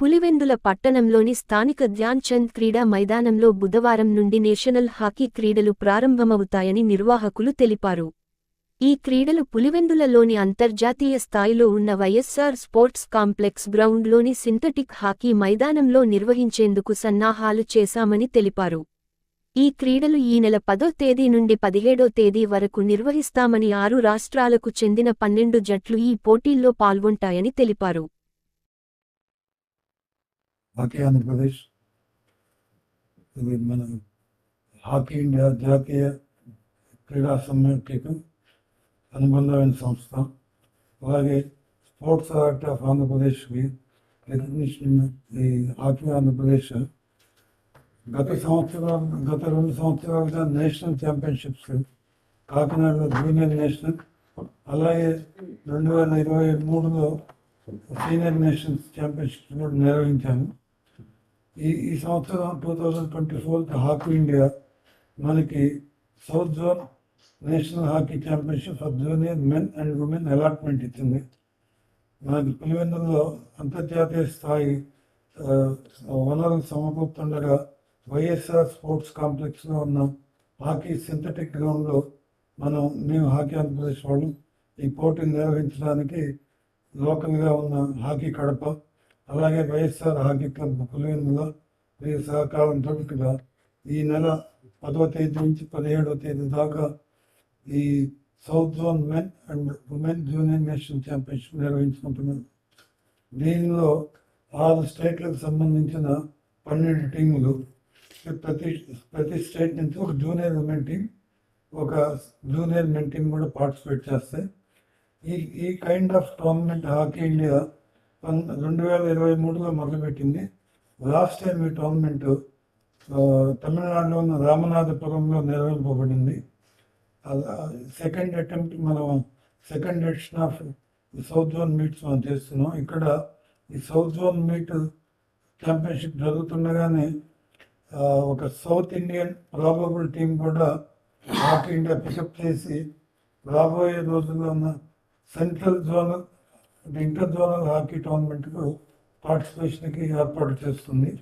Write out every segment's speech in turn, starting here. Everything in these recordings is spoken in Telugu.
పులివెందుల పట్టణంలోని స్థానిక ధ్యాన్ చంద్ క్రీడా మైదానంలో బుధవారం నుండి నేషనల్ హాకీ క్రీడలు ప్రారంభమవుతాయని నిర్వాహకులు తెలిపారు. ఈ క్రీడలు పులివెందులలోని అంతర్జాతీయ స్థాయిలో ఉన్న వైఎస్సార్ స్పోర్ట్స్ కాంప్లెక్స్ గ్రౌండ్లోని సింథటిక్ హాకీ మైదానంలో నిర్వహించేందుకు సన్నాహాలు చేశామని తెలిపారు. ఈ క్రీడలు ఈ నెల పదో తేదీ నుండి పదిహేడో తేదీ వరకు నిర్వహిస్తామని ఆరు రాష్ట్రాలకు చెందిన పన్నెండు జట్లు ఈ పోటీల్లో పాల్గొంటాయని తెలిపారు. హాకీ ఆంధ్రప్రదేశ్ ఇది మన హాకీ ఇండియా జాతీయ క్రీడా సమైక్యకు అనుబంధమైన సంస్థ. అలాగే స్పోర్ట్స్ అథారిటీ ఆఫ్ ఆంధ్రప్రదేశ్కి రికగ్నిషన్ ఈ హాకీ ఆంధ్రప్రదేశ్ గత సంవత్సరం గత రెండు సంవత్సరాలుగా నేషనల్ ఛాంపియన్షిప్స్ కాకినాడలో జూనియర్ నేషనల్ అలాగే రెండు వేల ఇరవై మూడులో సీనియర్ నేషనల్స్ ఛాంపియన్షిప్స్ కూడా నిర్వహించాను. ఈ ఈ సంవత్సరం two thousand twenty four hockey India మనకి south zone national hockey championship for junior men and women allotment ఇచ్చింది. మనకి పులివెందుల్లో అంతర్జాతీయ స్థాయి వనరులు సమకూరుతుండగా వైఎస్ఆర్ స్పోర్ట్స్ కాంప్లెక్స్లో ఉన్న హాకీ సింథటిక్ గ్రౌండ్లో మనం మేము హాకీ ఆంధ్రప్రదేశ్ వాళ్ళు. ఈ పోటీని నిర్వహించడానికి లోకల్గా ఉన్న హాకీ కడప అలాగే వైఎస్ఆర్ హాకీ క్లబ్ పులివెందులో వీరి సహకారంతో ఇక్కడ ఈ నెల పదవ తేదీ నుంచి పదిహేడవ తేదీ దాకా ఈ south zone men and women junior national championship నిర్వహించుకుంటున్నాం దీనిలో ఆరు స్టేట్లకు సంబంధించిన పన్నెండు టీములు. ప్రతి ప్రతి స్టేట్ నుంచి ఒక జూనియర్ ఉమెన్ టీం ఒక జూనియర్ మెన్ టీం కూడా పార్టిసిపేట్ చేస్తాయి. ఈ ఈ kind of tournament hockey India పన్- రెండు వేల ఇరవై మూడులో మొదలుపెట్టింది. లాస్ట్ టైం ఈ టోర్నమెంట్ తమిళనాడులో ఉన్న రామనాథపురంలో నిర్వహింపబడింది. సెకండ్ అటెంప్ట్ మనం second edition of south zone meets మనం చేస్తున్నాం. ఇక్కడ ఈ సౌత్ జోన్ మీట్ ఛాంపియన్షిప్ జరుగుతుండగానే ఒక సౌత్ ఇండియన్ ప్రాబబుల్ టీం కూడా హాక్ ఇండియా పికప్ చేసి రాబోయే రోజుల్లో ఉన్న సెంట్రల్ అంటే ఇంటర్ జోనల్ హాకీ టోర్నమెంట్కు పార్టిసిపేషన్కి ఏర్పాటు చేస్తుంది.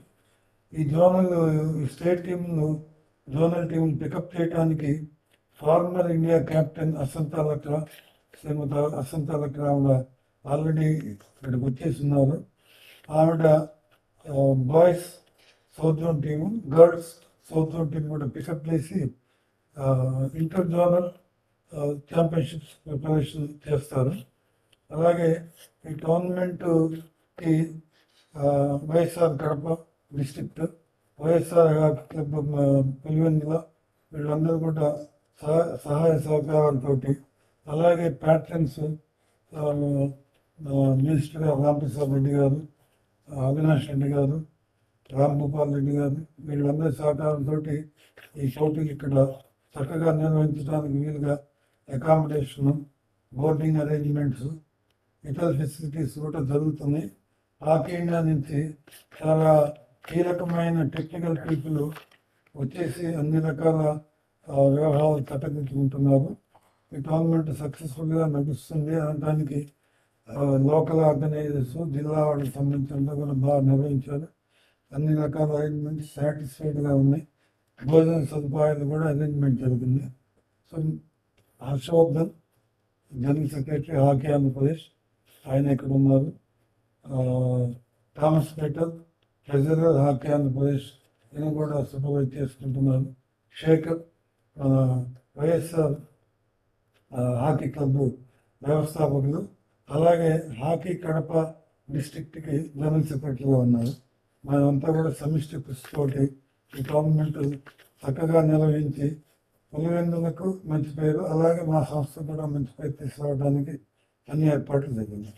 ఈ జోనల్ ఈ స్టేట్ టీంను జోనల్ టీం పికప్ చేయడానికి ఫార్మర్ ఇండియా కెప్టెన్ అసంతాలక్ర శ్రీమత అసంతాలక్ర ఆవిడ ఆల్రెడీ ఇక్కడికి వచ్చేస్తున్నారు. ఆవిడ boys south zone team girls south zone team కూడా పికప్ చేసి ఇంటర్ జోనల్ ఛాంపియన్షిప్స్ ప్రిపరేషన్ చేస్తారు. అలాగే ఈ టోర్నమెంట్కి YSR Kadapa district YSR club Pulivendula వీళ్ళందరూ కూడా సహా సహాయ సహకారాలతోటి అలాగే ప్యాట్రన్స్ మినిస్టర్ రామప్రసాద్ రెడ్డి గారు అవినాష్ రెడ్డి గారు రామ్ గోపాల్ రెడ్డి గారు వీళ్ళందరి సహకారంతో ఈ పోటీలు ఇక్కడ చక్కగా నిర్వహించడానికి వీలుగా అకామిడేషను బోర్డింగ్ అరేంజ్మెంట్స్ ఇతర ఫెసిలిటీస్ కూడా జరుగుతున్నాయి. హాకీ ఇండియా నుంచి చాలా కీలకమైన టెక్నికల్ పీపుల్ వచ్చేసి అన్ని రకాల వ్యవహారాలు చక్కదిద్దుకుంటున్నారు ఈ టోర్నమెంట్ సక్సెస్ఫుల్గా నడుస్తుంది. అనడానికి లోకల్ ఆర్గనైజర్స్ జిల్లా వాళ్ళకి సంబంధించిన కూడా బాగా నిర్వహించారు. అన్ని రకాల అరేంజ్మెంట్స్ సాటిస్ఫైడ్గా ఉన్నాయి. భోజన సదుపాయాలు కూడా అరేంజ్మెంట్ జరిగింది. So Harshavardhan general secretary hockey Andhra Pradesh ఆయన ఇక్కడ ఉన్నారు. Thomas Peter treasurer hockey Andhra Pradesh నేను కూడా సూపర్వైజ్ చేసుకుంటున్నారు శేఖర్ వైఎస్ఆర్ హాకీ క్లబ్ వ్యవస్థాపకులు అలాగే హాకీ కడప డిస్ట్రిక్ట్కి జనరల్ సెక్రటరీగా ఉన్నారు. మనమంతా కూడా సమిష్టి కృషితోటి ఈ గవర్నమెంట్ చక్కగా నిర్వహించి పులివెందులకు మంచి పేరు అలాగే మా సంస్థ కూడా మంచి పేరు తీసుకురావడానికి అన్ని ఏర్పాట్లు జరిగింది.